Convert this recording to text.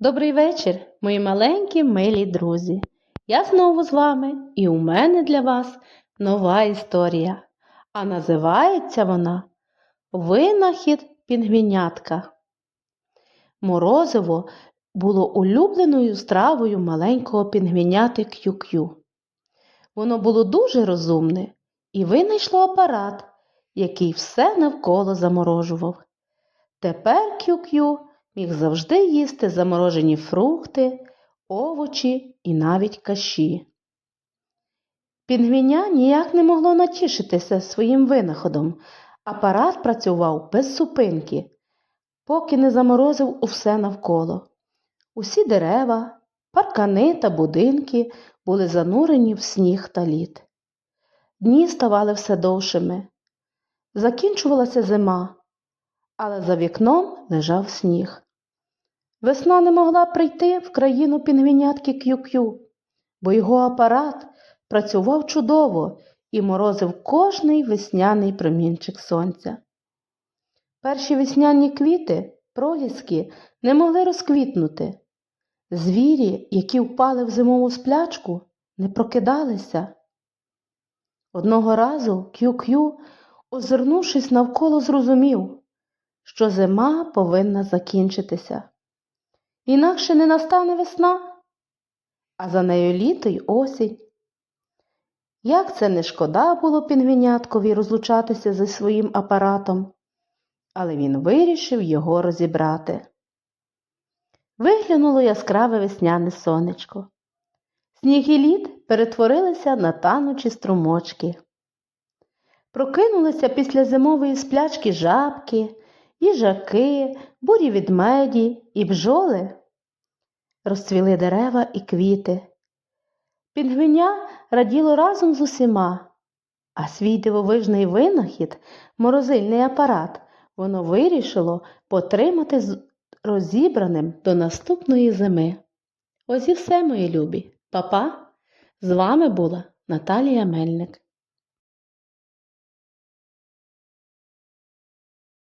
Добрий вечір, мої маленькі милі друзі. Я знову з вами, і у мене для вас нова історія. А називається вона Винахід пінгвінятка. Морозиво було улюбленою стравою маленького пінгвіняти К'ю-К'ю. Воно було дуже розумне і винайшло апарат, який все навколо заморожував. Тепер К'ю-К'ю міг завжди їсти заморожені фрукти, овочі і навіть каші. Пінгвіня ніяк не могло натішитися своїм винаходом. Апарат працював без зупинки, поки не заморозив усе навколо. Усі дерева, паркани та будинки були занурені в сніг та лід. Дні ставали все довшими. Закінчувалася зима, але за вікном лежав сніг. Весна не могла прийти в країну пінгвінятки К'ю-К'ю, бо його апарат працював чудово і морозив кожний весняний промінчик сонця. Перші весняні квіти, проліски, не могли розквітнути. Звірі, які впали в зимову сплячку, не прокидалися. Одного разу К'ю-К'ю, озирнувшись навколо, зрозумів, що зима повинна закінчитися. Інакше не настане весна, а за нею літо й осінь. Як це не шкода було пінгвіняткові розлучатися зі своїм апаратом, але він вирішив його розібрати. Виглянуло яскраве весняне сонечко. Сніг і лід перетворилися на танучі струмочки. Прокинулися після зимової сплячки жабки, їжаки, бурі відмеді і бджоли. Розцвіли дерева і квіти. Пінгвиня раділо разом з усіма, а свій дивовижний винахід, морозильний апарат, воно вирішило потримати розібраним до наступної зими. Ось і все, мої любі. Па-па! З вами була Наталія Мельник.